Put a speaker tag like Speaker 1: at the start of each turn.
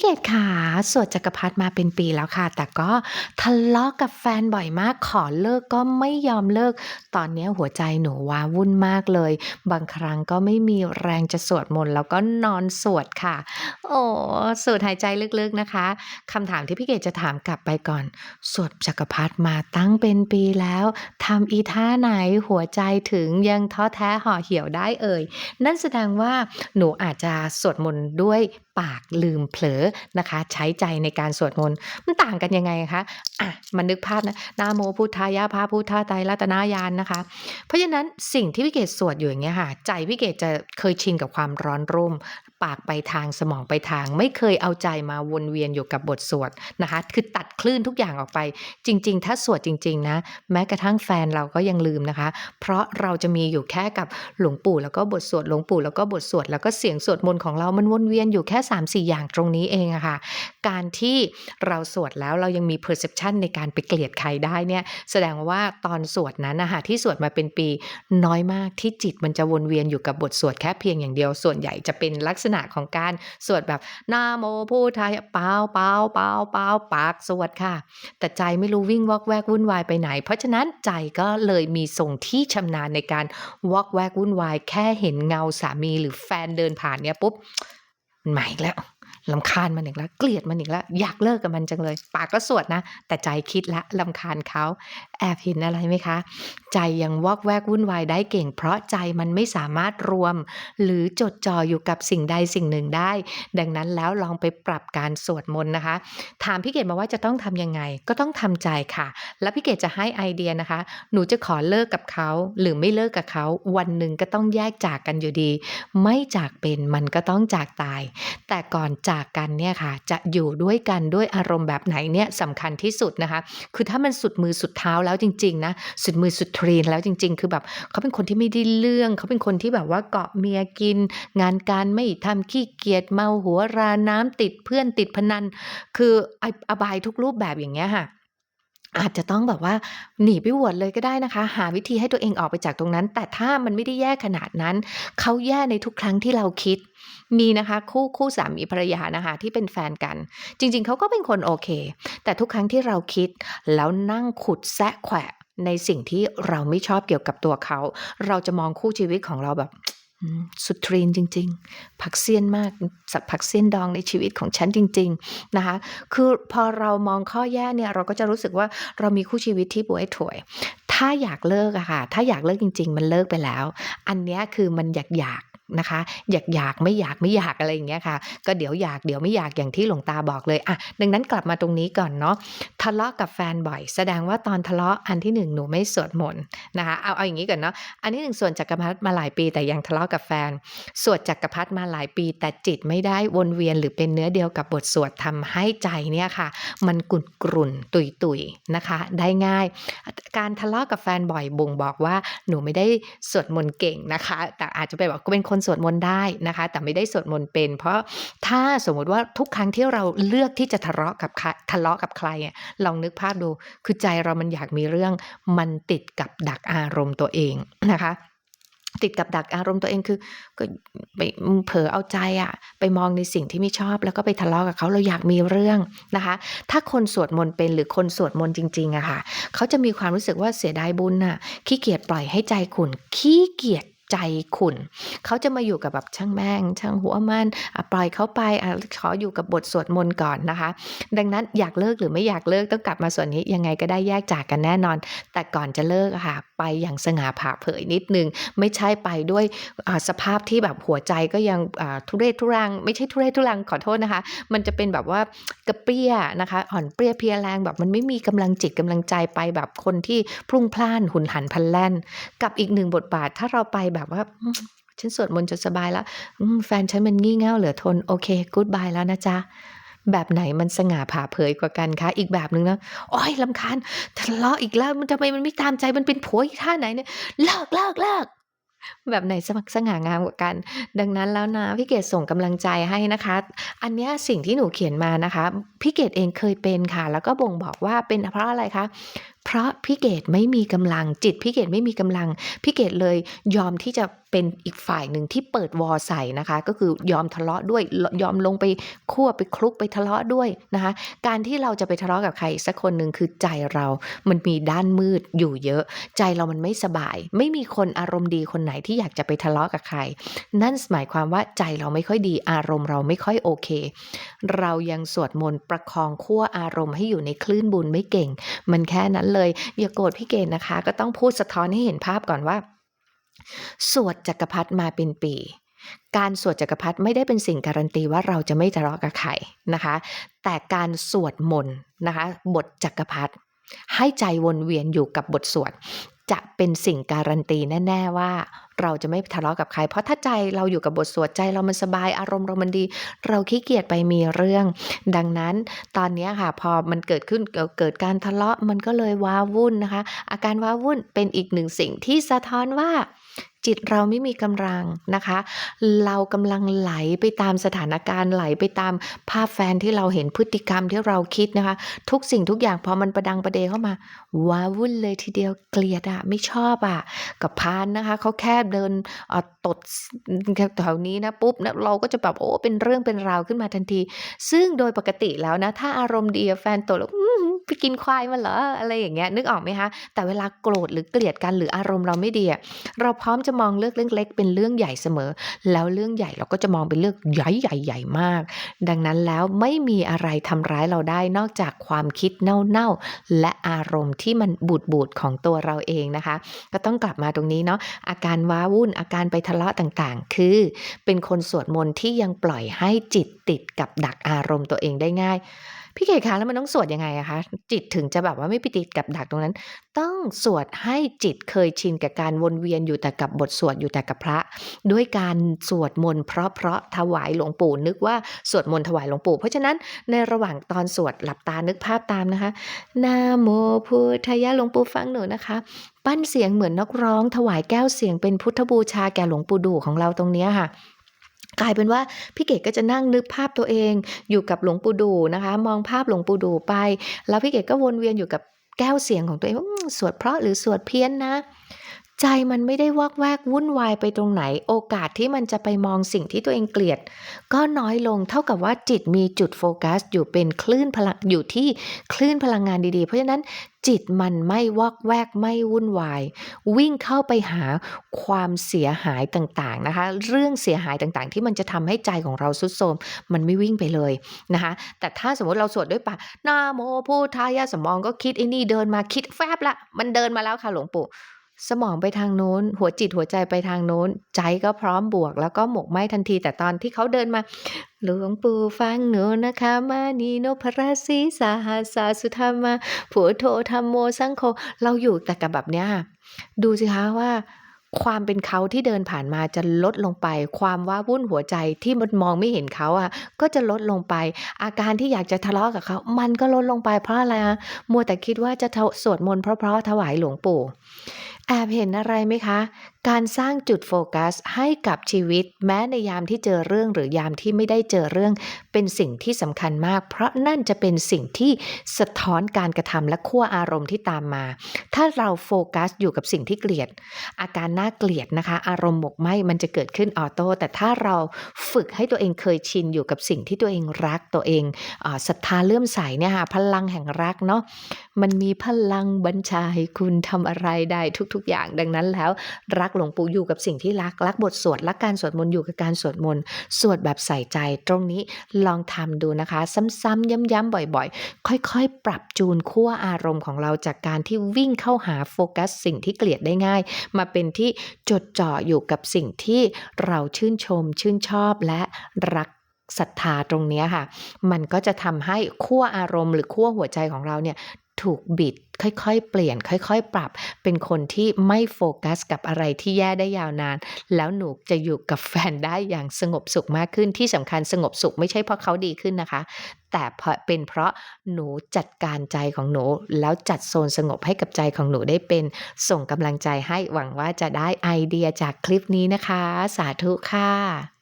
Speaker 1: พี่เกดขาสวดจักรพรรดิมาเป็นปีแล้วค่ะ แต่ก็ทะเลาะกับแฟนบ่อยมากขอเลิกก็ไม่ยอมเลิก ตอนนี้หัวใจหนูว้าวุ่นมากเลย บางครั้งก็ไม่มีแรงจะสวดมนต์แล้วก็นอนสวดค่ะ โอ้สูดหายใจลึกๆนะคะคำถามที่พี่เกดจะถามกลับไปก่อน สวดจักรพรรดิมาตั้งเป็นปีแล้วทำอีท่าไหนหัวใจถึงยังท้อแท้ห่อเหี่ยวได้เอ่ยนั่นแสดงว่าหนูอาจจะสวดมนต์ด้วย ปากลืมเผลอนะคะ ใช้ใจในการสวดมนต์มันต่างกันยังไงคะอะมันนึกภาพนะนาโมพุทธายะพาพุทธาไตรรัตนายานนะคะ เพราะฉะนั้นสิ่งที่พิเกตสวดอยู่อย่างเงี้ยค่ะ ใจพิเกตจะเคยชินกับความร้อนรุ่ม ปากไปทางสมองไปทาง ไม่เคยเอาใจมาวนเวียนอยู่กับบทสวดนะคะ คือตัดคลื่นทุกอย่างออกไป จริง ๆ ถ้าสวดจริง ๆ นะ แม้กระทั่งแฟนเราก็ยังลืมนะคะ เพราะเราจะมีอยู่แค่กับหลวงปู่แล้วก็บทสวดหลวงปู่แล้วก็บทสวดแล้วก็เสียงสวดมนต์ของเรามันวนเวียนอยู่แค่ 3 4 อย่างตรงนี้เองอะค่ะการที่เราสวดแล้วเรายังมี perception ในการไปเกลียดใครได้เนี่ยแสดงว่าตอนสวดนั้นนะคะที่สวดมาเป็นปีน้อยมากที่จิตมันจะวนเวียนอยู่กับบทสวดแค่เพียงอย่างเดียวส่วนใหญ่จะเป็นลักษณะของการสวดแบบนาโมพุทธายเปล่าเปล่าเปล่าเปล่าปากสวดค่ะ แต่ใจไม่รู้วิ่งวอกแวกวุ่นวายไปไหน เพราะฉะนั้นใจก็เลยมีทรงที่ชำนาญในการวอกแวกวุ่นวาย แค่เห็นเงาสามีหรือแฟนเดินผ่านเนี่ยปุ๊บใหมาอีกแล้ว ลำคาญมันอีกแล้วเกลียดมันอีกแล้วอยากเลิกกับมันจังเลย ปากก็สวดนะ แต่ใจคิดละลำคาญเขาแอบเห็นอะไรไหมคะ ใจยังวอกแวกวุ่นวายได้เก่ง เพราะใจมันไม่สามารถรวม หรือจดจ่ออยู่กับสิ่งใดสิ่งหนึ่งได้ ดังนั้นแล้วลองไปปรับการสวดมนต์นะคะ ถามพี่เกดมาว่าจะต้องทำยังไง ก็ต้องทำใจค่ะ แล้วพี่เกดจะให้ไอเดียนะคะ หนูจะขอเลิกกับเขาหรือไม่เลิกกับเขาวันหนึ่งก็ต้องแยกจากกันอยู่ดี ไม่จากเป็นมันก็ต้องจากตาย แต่ก่อนจากกันเนี่ยค่ะจะอยู่ด้วยกันด้วยอารมณ์แบบไหนเนี่ยสำคัญที่สุดนะคะ คือถ้ามันสุดมือสุดเท้าแล้วจริงๆนะสุดมือสุดทรีนแล้วจริง ๆ คือแบบเขาเป็นคนที่ไม่ได้เรื่องเขาเป็นคนที่แบบว่าเกาะเมียกิน งานการไม่ทำขี้เกียจเมาหัวราน้ำติดเพื่อนติดพนัน คือออบายทุกรูปแบบอย่างเงี้ยค่ะ อาจจะต้องแบบว่าหนีไปบวชเลยก็ได้นะคะ หาวิธีให้ตัวเองออกไปจากตรงนั้น แต่ถ้ามันไม่ได้แย่ขนาดนั้น เขาแย่ในทุกครั้งที่เราคิด มีนะคะ คู่คู่สามีภรรยานะคะที่เป็นแฟนกัน จริง ๆเขาก็เป็นคนโอเค แต่ทุกครั้งที่เราคิด แล้วนั่งขุดแซะแขวะในสิ่งที่เราไม่ชอบเกี่ยวกับตัวเขา เราจะมองคู่ชีวิตของเราแบบ สุดทรีนจริง ๆ ผักเซียนมากสับผักเซียนดองในชีวิตของฉันจริง ๆ นะคะ คือพอเรามองข้อแย่เนี่ย เราก็จะรู้สึกว่าเรามีคู่ชีวิตที่ป่วยถวย ถ้าอยากเลิกอะค่ะ ถ้าอยากเลิกจริง ๆ มันเลิกไปแล้ว อันนี้คือมันอยากอยาก นะคะ อยากอยากไม่อยากไม่อยากอะไรอย่างเงี้ยค่ะ ก็เดี๋ยวอยากเดี๋ยวไม่อยากอย่างที่หลวงตาบอกเลยอะดังนั้นกลับมาตรงนี้ก่อนเนาะทะเลาะกับแฟนบ่อย แสดงว่าตอนทะเลาะอันที่หนึ่งหนูไม่สวดมนต์นะคะเอาเอาอย่างนี้ก่อนเนาะอันที่หนึ่งส่วนจักรพรรดิมาหลายปี แต่ยังทะเลาะกับแฟน สวดจักรพรรดิมาหลายปี แต่จิตไม่ได้วนเวียนหรือเป็นเนื้อเดียวกับบทสวดทำให้ใจเนี่ยค่ะ มันกุ่นกรุ่นตุยตุยนะคะ ได้ง่ายการทะเลาะกับแฟนบ่อยบ่งบอกว่าหนูไม่ได้สวดมนต์เก่งนะคะ แต่อาจจะไปบอกก็เป็นคนสวดมนต์ได้นะคะ แต่ไม่ได้สวดมนต์เป็น เพราะถ้าสมมุติว่าทุกครั้งที่เราเลือกที่จะทะเลาะกับทะเลาะกับใครอะลองนึกภาพดู คือใจเรามันอยากมีเรื่องมันติดกับดักอารมณ์ตัวเองนะคะ ติดกับดักอารมณ์ตัวเองคือก็ไปเผลอเอาใจอะไปมองในสิ่งที่ไม่ชอบ แล้วก็ไปทะเลาะกับเขาเราอยากมีเรื่องนะคะ ถ้าคนสวดมนต์เป็นหรือคนสวดมนต์จริงๆอะค่ะเขาจะมีความรู้สึกว่าเสียดายบุญน่ะขี้เกียจปล่อยให้ใจขุนขี้เกียจ ใจขุนเขาจะมาอยู่กับแบบช่างแม่ง ช่างหัวมันปล่อยเขาไปอขออยู่กับบทสวดมนต์ก่อนนะคะ ดังนั้นอยากเลิกหรือไม่อยากเลิกต้องกลับมาส่วนนี้ยังไงก็ได้แยกจากกันแน่นอน แต่ก่อนจะเลิกค่ะ ไปอย่างสง่าผ่าเผยนิดนึง ไม่ใช่ไปด้วยสภาพที่แบบหัวใจก็ยังทุเรศทุรัง ไม่ใช่ทุเรศทุรังขอโทษนะคะ มันจะเป็นแบบว่ากระเปรี้ยนะคะ อ่อนเปรี้ยเพียแรงแบบมันไม่มีกำลังจิตกำลังใจไปแบบคนที่พรุ่งพล่านหุนหันพลันแล่น กับอีกหนึ่งบทบาทถ้าเราไปแบบว่าฉันสวดมนต์จนสบายแล้วแฟนฉันมันงี่เง่าเหลือทน โอเคกู๊ดบายแล้วนะจ๊ะ แบบไหนมันสง่าผ่าเผยกว่ากันคะ อีกแบบหนึ่งนะโอ้ยลำคาญทะเลาะอีกแล้วมันทำไมมันไม่ตามใจมันเป็นผัวอีกท่าไหนเนี่ยเลิกเลิกเลิก แบบไหนสมักสง่างามกว่ากัน ดังนั้นแล้วนะพี่เกดส่งกำลังใจให้นะคะ อันเนี้ยสิ่งที่หนูเขียนมานะคะพี่เกดเองเคยเป็นค่ะ แล้วก็บ่งบอกว่าเป็นเพราะอะไรคะเพราะพี่เกดไม่มีกำลังจิตพี่เกดไม่มีกำลังพี่เกดเลยยอมที่จะ เป็นอีกฝ่ายหนึ่งที่เปิดวอใส่นะคะ ก็คือยอมทะเลาะด้วยยอมลงไปคั่วไปคลุกไปทะเลาะด้วยนะคะ การที่เราจะไปทะเลาะกับใครสักคนหนึ่งคือใจเรา มันมีด้านมืดอยู่เยอะ ใจเรามันไม่สบาย ไม่มีคนอารมณ์ดีคนไหนที่อยากจะไปทะเลาะกับใคร นั่นหมายความว่าใจเราไม่ค่อยดีอารมณ์เราไม่ค่อยโอเค เรายังสวดมนต์ประคองขั้วอารมณ์ให้อยู่ในคลื่นบุญไม่เก่ง มันแค่นั้นเลยอย่าโกรธพี่เกณฑ์นะคะ ก็ต้องพูดสะท้อนให้เห็นภาพก่อนว่า สวดจักรพรรดิมาเป็นปี การสวดจักรพรรดิไม่ได้เป็นสิ่งการันตีว่าเราจะไม่ทะเลาะกับใครนะคะ แต่การสวดมนต์นะคะบทจักรพรรดิให้ใจวนเวียนอยู่กับบทสวดจะเป็นสิ่งการันตีแน่ ๆว่า เราจะไม่ทะเลาะกับใคร เพราะถ้าใจเราอยู่กับบทสวดใจเรามันสบายอารมณ์เรามันดี เราขี้เกียจไปมีเรื่อง ดังนั้นตอนนี้ค่ะพอมันเกิดขึ้นเกิดการทะเลาะมันก็เลยว้าวุ่นนะคะ อาการว้าวุ่นเป็นอีกหนึ่งสิ่งที่สะท้อนว่า จิตเราไม่มีกำลังนะคะ เรากำลังไหลไปตามสถานการณ์ไหลไปตามภาพแฟนที่เราเห็นพฤติกรรมที่เราคิดนะคะ ทุกสิ่งทุกอย่างพอมันประดังประเดเข้ามาว้าวุ่นเลยทีเดียวเกลียดอะไม่ชอบอะกับพานนะคะเขาแค่เดินอ่อตดแถวนี้นะปุ๊บนะเราก็จะแบบโอ้เป็นเรื่องเป็นราวขึ้นมาทันที ซึ่งโดยปกติแล้วนะถ้าอารมณ์ดีแฟนตดแล้วไปกินควายมาเหรออะไรอย่างเงี้ยนึกออกไหมคะแต่เวลาโกรธหรือเกลียดกันหรืออารมณ์เราไม่ดีเราพร้อมจะมองเรื่องเล็กๆเป็นเรื่องใหญ่เสมอ แล้วเรื่องใหญ่เราก็จะมองเป็นเรื่องใหญ่ใหญ่ใหญ่มาก ดังนั้นแล้วไม่มีอะไรทำร้ายเราได้นอกจากความคิดเน่าๆ และอารมณ์ที่มันบูดบูดๆของตัวเราเองนะคะ ก็ต้องกลับมาตรงนี้เนาะอาการว้าวุ่นอาการไปทะเลาะต่างๆ คือ เป็นคนสวดมนต์ที่ยังปล่อยให้จิตติดกับดักอารมณ์ตัวเองได้ง่ายพี่เกดคะแล้วมันต้องสวดยังไงอะคะ จิตถึงจะแบบว่าไม่ไปติดกับดักตรงนั้น ต้องสวดให้จิตเคยชินกับการวนเวียนอยู่แต่กับบทสวดอยู่แต่กับพระ ด้วยการสวดมนต์เพราะเพราะถวายหลวงปู่นึกว่าสวดมนต์ถวายหลวงปู่ เพราะฉะนั้นในระหว่างตอนสวดหลับตานึกภาพตามนะคะนะโมพุทธยะหลวงปู่ฟังหนูนะคะปั้นเสียงเหมือนนักร้อง ถวายแก้วเสียงเป็นพุทธบูชาแก่หลวงปู่ดูของเราตรงเนี้ยค่ะ กลายเป็นว่าพี่เกดก็จะนั่งนึกภาพตัวเองอยู่กับหลวงปู่ดูนะคะ มองภาพหลวงปู่ดูไป แล้วพี่เกดก็วนเวียนอยู่กับแก้วเสียงของตัวเองว่าสวดเพราะหรือสวดเพี้ยนนะ ใจมันไม่ได้วอกแวกวุ่นวายไปตรงไหน โอกาสที่มันจะไปมองสิ่งที่ตัวเองเกลียด ก็น้อยลงเท่ากับว่าจิตมีจุดโฟกัส อยู่เป็นคลื่นพลังอยู่ที่คลื่นพลังงานดีๆ เพราะฉะนั้นจิตมันไม่วอกแวกไม่วุ่นวาย วิ่งเข้าไปหาความเสียหายต่างๆนะคะ เรื่องเสียหายต่างๆ ที่มันจะทำให้ใจของเราสุดโทมมันไม่วิ่งไปเลยนะคะ แต่ถ้าสมมติเราสวดด้วยปากนาโมพุทธายะสมองก็คิดไอ้นี่เดินมาคิดแฟบละมันเดินมาแล้วค่ะหลวงปู่ สมองไปทางโน้น หัวจิตหัวใจไปทางโน้น ใจก็พร้อมบวก แล้วก็หมกไหม้ทันที แต่ตอนที่เขาเดินมาหลวงปู่ฟังหนูนะคะมานีโนพราสีสาหาสาสุธรรมาผัวโทธรรมโมสังโฆเราอยู่แต่กับแบบเนี้ยดูสิคะว่าความเป็นเขาที่เดินผ่านมาจะลดลงไป ความว้าวุ่นหัวใจที่มันมองไม่เห็นเขาอะ ก็จะลดลงไป อาการที่อยากจะทะเลาะกับเขา มันก็ลดลงไปเพราะอะไรอะมัวแต่คิดว่าจะสวดมนต์เพราะๆถวายหลวงปู่ แอบเห็นอะไรไหมคะการสร้างจุดโฟกัสให้กับชีวิต แม้ในยามที่เจอเรื่องหรือยามที่ไม่ได้เจอเรื่อง เป็นสิ่งที่สำคัญมาก เพราะนั่นจะเป็นสิ่งที่สะท้อนการกระทำและขั้วอารมณ์ที่ตามมา ถ้าเราโฟกัสอยู่กับสิ่งที่เกลียด อาการน่าเกลียดนะคะ อารมณ์หมกไหมมันจะเกิดขึ้นออโต้แต่ถ้าเราฝึกให้ตัวเองเคยชินอยู่กับสิ่งที่ตัวเองรักตัวเองอาศรัทธาเลื่อมใสเนี่ยค่ะพลังแห่งรักเนาะมันมีพลังบัญชาให้คุณทำอะไรได้ทุก ๆ อย่างดังนั้นแล้วรักหลวงปู่อยู่กับสิ่งที่รัก รักบทสวด รักการสวดมนต์อยู่กับการสวดมนต์ สวดแบบใส่ใจ ตรงนี้ลองทำดูนะคะ ซ้ำๆย้ำๆบ่อยๆ ค่อยๆ ปรับจูนขั้วอารมณ์ของเราจากการที่วิ่งเข้าหาโฟกัส สิ่งที่เกลียดได้ง่าย มาเป็นที่จดจ่ออยู่กับสิ่งที่เราชื่นชม ชื่นชอบและรักศรัทธาตรงนี้ค่ะ มันก็จะทำให้ขั้วอารมณ์หรือขั้วหัวใจของเราเนี่ย ถูกบิด ค่อยๆ เปลี่ยน ค่อยๆ ปรับ เป็นคนที่ไม่โฟกัสกับอะไรที่แย่ได้ยาวนาน แล้วหนูจะอยู่กับแฟนได้อย่างสงบสุขมากขึ้นที่สำคัญสงบสุขไม่ใช่เพราะเขาดีขึ้นนะคะ แต่เป็นเพราะหนูจัดการใจของหนู แล้วจัดโซนสงบให้กับใจของหนูได้เป็นส่งกำลังใจให้หวังว่าจะได้ไอเดียจากคลิปนี้นะคะ สาธุค่ะ